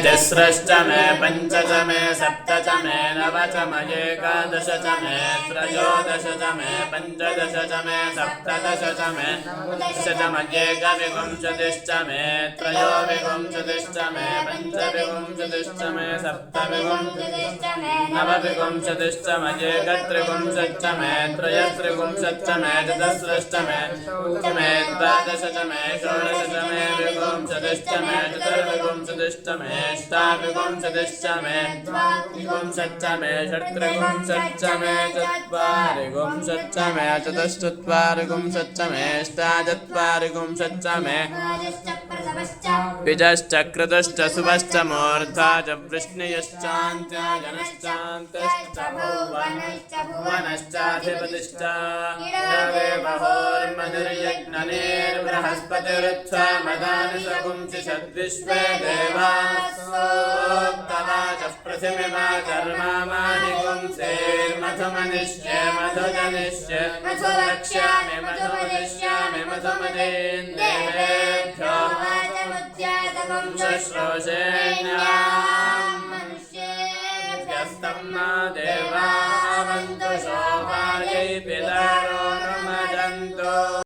तिस्रश्च मे पञ्च च मे सप्त च मे नव च मयेकादश च मे त्रयोदश च मे पञ्चदश च मे सप्तदश च मे दश च मयेकविंशतिश्च मे त्रयोविंशतिश्च मे पञ्चविंशतिश्च मे सप्तविंशतिश्च नवविंशतिश्च मयेकत्रिपुंसश्च मे त्रयस्त्रिपुंसश्च मे चतस्रश्च मे मे द्वादश च मे षोडश च मे विपुंसतिश्च मे चतुर्विपुंसतिश्च मे मे द्वाविपुंसश्च मे मे चत्वारिपुंसश्च मे मे कृतश्च शुभश्च मूर्धा च भुवनश्चाधिपतिश्च। बृहस्पतिरुत्सामदानिशपुंसिषद्विश्वे देवास्तवाचः पृथिमिमा कर्मामानि पुंसेर्मधुमनिष्ये मधुजनिष्य मधु रक्ष्यामि मधुमनिष्यामि मधुमदेन्देवेभ्यो श्रोषेण्याम् मनुष्येभ्यस्तम् न देवावन्तु शोभायै पितरो